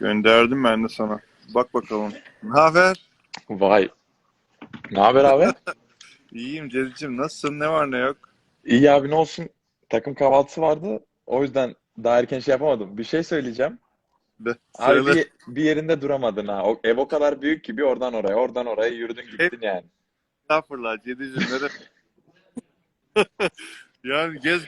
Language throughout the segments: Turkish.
Gönderdim ben de sana. Bak bakalım. Ne haber? Vay. Ne haber abi? İyiyim Celil'cim. Nasılsın? Ne var ne yok? İyi abi ne olsun. Takım kahvaltısı vardı. O yüzden daha erken şey yapamadım. Bir şey söyleyeceğim. De, Abi söyle. bir, bir yerinde duramadın ha. O, ev o kadar büyük ki bir oradan oraya, oradan oraya yürüdün gittin yani. Estağfurullah Celil'cim. Nere? yani gez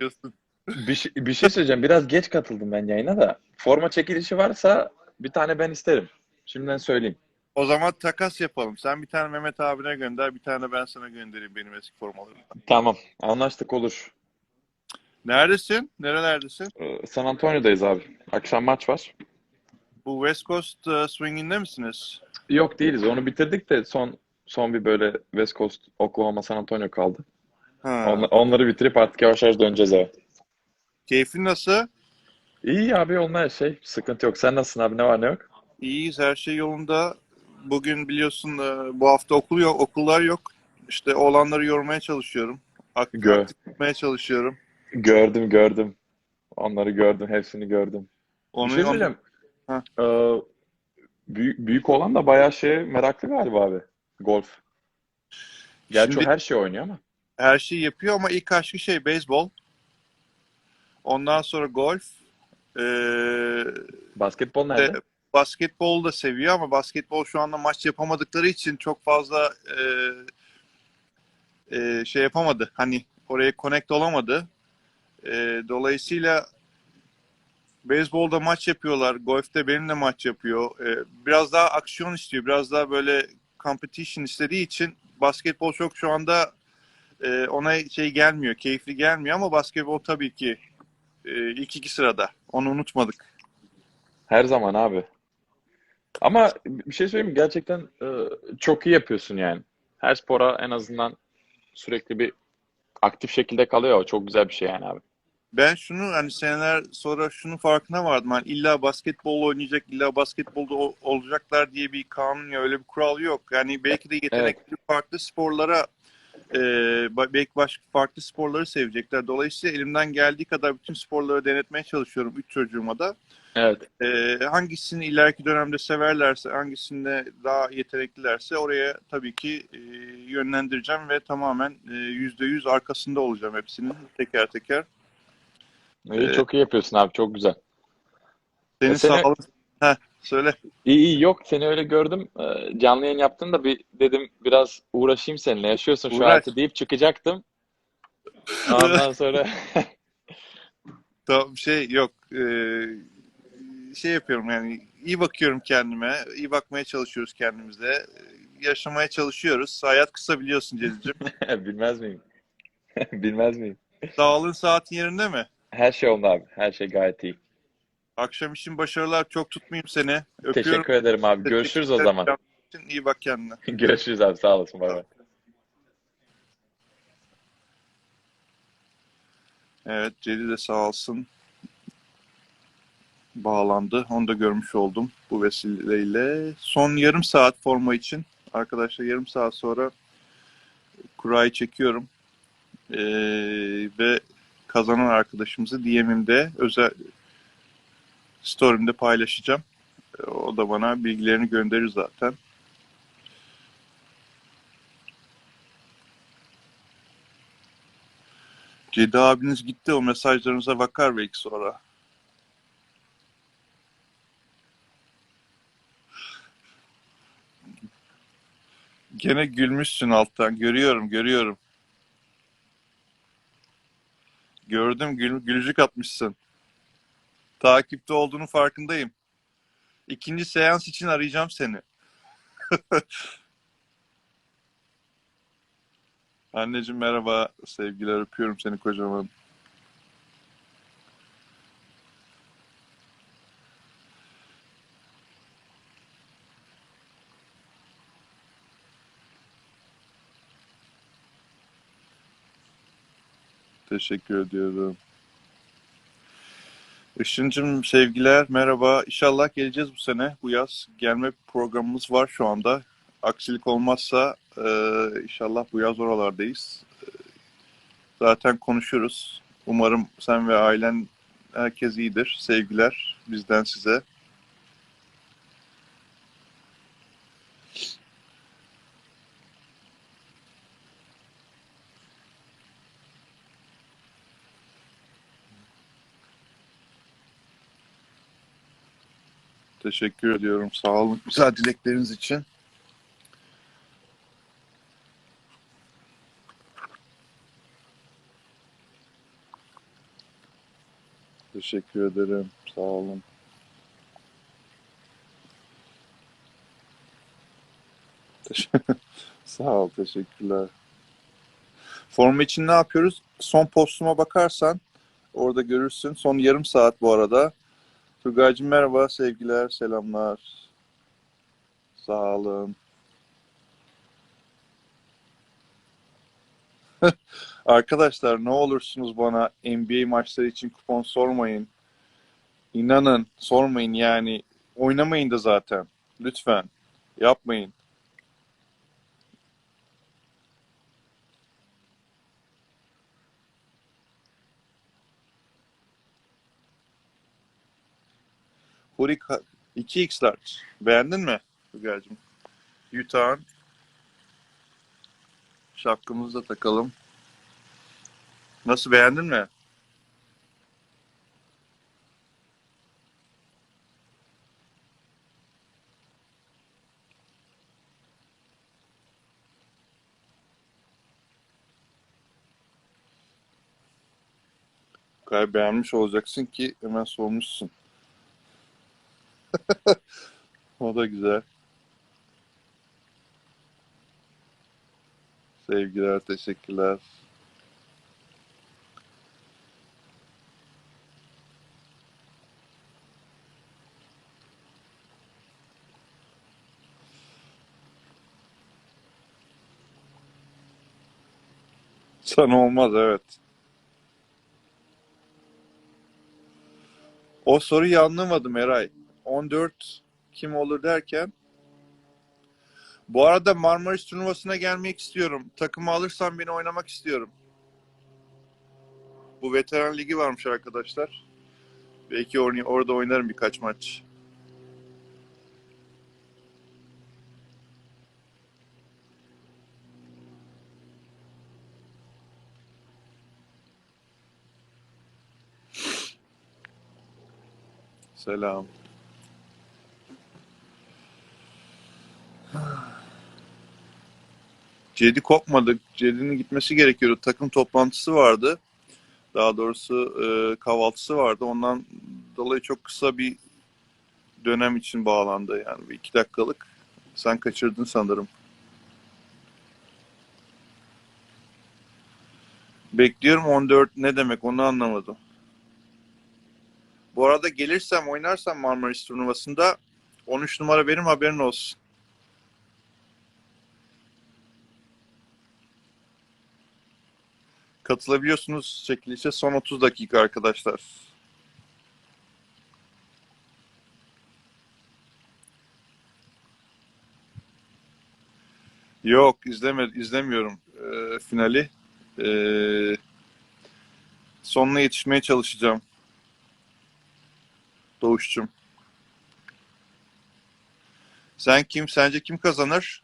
diyorsun. Bir, şey- bir şey söyleyeceğim. Biraz geç katıldım ben yayına da. Forma çekilişi varsa bir tane ben isterim. Şimdiden söyleyeyim. O zaman takas yapalım. Sen bir tane Mehmet abine gönder. Bir tane ben sana göndereyim benim eski formalarımdan. Tamam. Anlaştık olur. Neredesin? Nerelerdesin? Ee, San Antonio'dayız abi. Akşam maç var. Bu West Coast uh, Swing'inde misiniz? Yok değiliz. Onu bitirdik de son son bir böyle West Coast, Oklahoma, San Antonio kaldı. Ha. Onla- Onları bitirip artık yavaş yavaş döneceğiz eve. Keyfin nasıl? İyi abi onlar şey sıkıntı yok. Sen nasılsın abi ne var ne yok? İyiyiz. Her şey yolunda. Bugün biliyorsun uh, bu hafta okul yok. Okullar yok. İşte olanları yormaya çalışıyorum. Aktif Gö- aktif tutmaya çalışıyorum. Gördüm gördüm. Onları gördüm. Hepsini gördüm. Bir Onu, şey onu- söyleyeceğim. Ee, büyük, büyük olan da bayağı şey meraklı galiba abi. Golf. Gerçi Şimdi- o her şey oynuyor ama. her şeyi yapıyor ama ilk aşkı şey beyzbol. Ondan sonra golf. Ee, Basketbol de, nerede? basketbol da seviyor ama basketbol şu anda maç yapamadıkları için çok fazla e, e, şey yapamadı. Hani oraya connect olamadı. E, dolayısıyla beyzbolda maç yapıyorlar. Golf'te benimle maç yapıyor. E, biraz daha aksiyon istiyor. Biraz daha böyle competition istediği için basketbol çok şu anda e, ona şey gelmiyor. Keyifli gelmiyor ama basketbol tabii ki e, ilk iki sırada. Onu unutmadık. Her zaman abi. Ama bir şey söyleyeyim mi? Gerçekten e, çok iyi yapıyorsun yani. Her spora en azından sürekli bir aktif şekilde kalıyor. O çok güzel bir şey yani abi. Ben şunu hani seneler sonra şunun farkına vardım. Hani illa basketbol oynayacak, illa basketbolda o- olacaklar diye bir kanun ya öyle bir kural yok. Yani belki de yetenekli farklı sporlara e, belki başka farklı sporları sevecekler. Dolayısıyla elimden geldiği kadar bütün sporları denetmeye çalışıyorum üç çocuğuma da. Evet. E, hangisini ileriki dönemde severlerse, hangisinde daha yeteneklilerse oraya tabii ki e, yönlendireceğim ve tamamen e, yüzde yüz arkasında olacağım hepsinin teker teker. İyi, Ee, çok iyi yapıyorsun abi. Çok güzel. Senin E, seni- sağlığın... Söyle. İyi iyi yok seni öyle gördüm. Ee, Canlı yayın yaptın da bir dedim biraz uğraşayım seninle. Yaşıyorsun şu hayatı deyip çıkacaktım. Ondan sonra Tamam şey yok. Ee, şey yapıyorum yani iyi bakıyorum kendime. iyi bakmaya çalışıyoruz kendimize. Yaşamaya çalışıyoruz. Hayat kısa biliyorsun Celil'cim. bilmez miyim? Bilmez miyim? Sağlığın saatin yerinde mi? Her şey oldu abi. Her şey gayet iyi. Akşam için başarılar. Çok tutmayayım seni. Öpüyorum. Teşekkür ederim abi. Görüşürüz o zaman. İyi bak kendine. Görüşürüz abi. Sağ olasın. Bay bay. Evet Celil de sağ olsun. Bağlandı. Onu da görmüş oldum bu vesileyle. Son yarım saat forma için. Arkadaşlar yarım saat sonra kurayı çekiyorum. Ee, ve kazanan arkadaşımızı DM'imde özel story'imde paylaşacağım. Ee, O da bana bilgilerini gönderir zaten. Cedi abiniz gitti. O mesajlarınıza bakar belki sonra. Gene gülmüşsün alttan. Görüyorum, görüyorum. Gördüm, gül, gülücük atmışsın. Takipte olduğunu farkındayım. İkinci seans için arayacağım seni. Anneciğim merhaba. Sevgiler öpüyorum seni kocaman. Teşekkür ediyorum. Işıncım sevgiler, merhaba. İnşallah geleceğiz bu sene. Bu yaz gelme programımız var şu anda. Aksilik olmazsa e, inşallah bu yaz oralardayız. Zaten konuşuruz. Umarım sen ve ailen herkes iyidir. Sevgiler bizden size. Teşekkür ediyorum. Sağ olun. Güzel dilekleriniz için. Teşekkür ederim. Sağ olun. Sağ ol. Teşekkürler. Form için ne yapıyoruz? Son postuma bakarsan orada görürsün. Son yarım saat bu arada. Turgaycığım merhaba, sevgiler, selamlar. Sağ olun. Arkadaşlar ne olursunuz bana NBA maçları için kupon sormayın. İnanın sormayın yani. Oynamayın da zaten. Lütfen. Yapmayın. Hurik 2x'ler. Beğendin mi Turgaycığım? Utah'ın şapkamızı da takalım. Nasıl beğendin mi? Kadar beğenmiş olacaksın ki hemen sormuşsun. O da güzel. Sevgiler, teşekkürler. Sana olmaz evet. O soruyu anlamadım Eray. 14 kim olur derken. Bu arada Marmaris turnuvasına gelmek istiyorum. Takımı alırsam beni oynamak istiyorum. Bu veteran ligi varmış arkadaşlar. Belki or- orada oynarım birkaç maç. Selam. Cedi kopmadı. Cedi'nin gitmesi gerekiyordu. Takım toplantısı vardı. Daha doğrusu e, kahvaltısı vardı. Ondan dolayı çok kısa bir dönem için bağlandı. Yani bir iki dakikalık. Sen kaçırdın sanırım. Bekliyorum 14 ne demek onu anlamadım. Bu arada gelirsem oynarsam Marmaris turnuvasında 13 numara benim haberin olsun. Katılabiliyorsunuz çekilişe son 30 dakika arkadaşlar. Yok izleme, izlemiyorum e, finali. E, sonuna yetişmeye çalışacağım. Doğuşçum. Sen kim? Sence kim kazanır?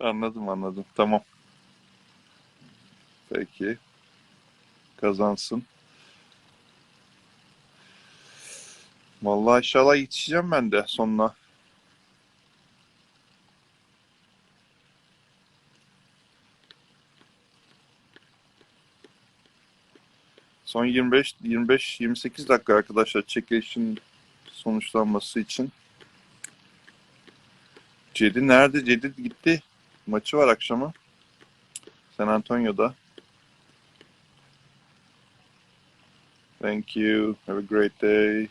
Anladım anladım. Tamam. Peki. Kazansın. Vallahi inşallah yetişeceğim ben de sonuna. Son 25 25 28 dakika arkadaşlar çekilişin sonuçlanması için. Cedi nerede? Cedi gitti. Maçı var akşama. San Antonio'da. Thank you. Have a great day.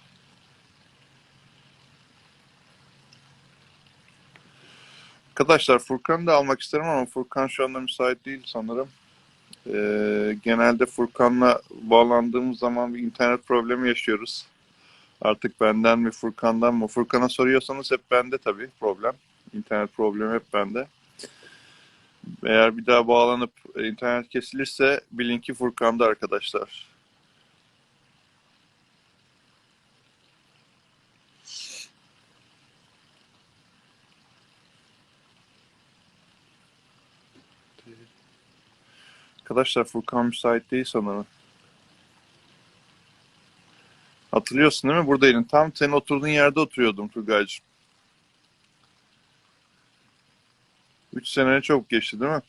Arkadaşlar Furkan'ı da almak isterim ama Furkan şu anda müsait değil sanırım. Ee, genelde Furkan'la bağlandığımız zaman bir internet problemi yaşıyoruz. Artık benden mi Furkan'dan mı? Furkan'a soruyorsanız hep bende tabii problem. İnternet problemi hep bende. Eğer bir daha bağlanıp internet kesilirse bilin ki Furkan'da arkadaşlar. Arkadaşlar Furkan müsait değil sanırım. Hatırlıyorsun değil mi? Buradaydın. Tam senin oturduğun yerde oturuyordum Turgay'cığım. Üç sene çok geçti değil mi?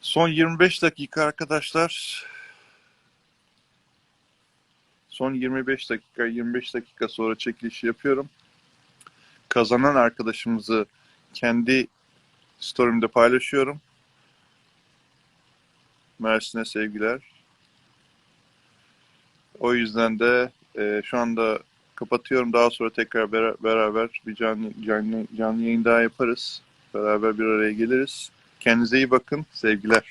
Son 25 dakika arkadaşlar. Son 25 dakika, 25 dakika sonra çekiliş yapıyorum. Kazanan arkadaşımızı kendi story'imde paylaşıyorum. Mersin'e sevgiler. O yüzden de e, şu anda kapatıyorum. Daha sonra tekrar bera- beraber bir canlı, canlı, canlı yayın daha yaparız. Beraber bir araya geliriz. Kendinize iyi bakın. Sevgiler.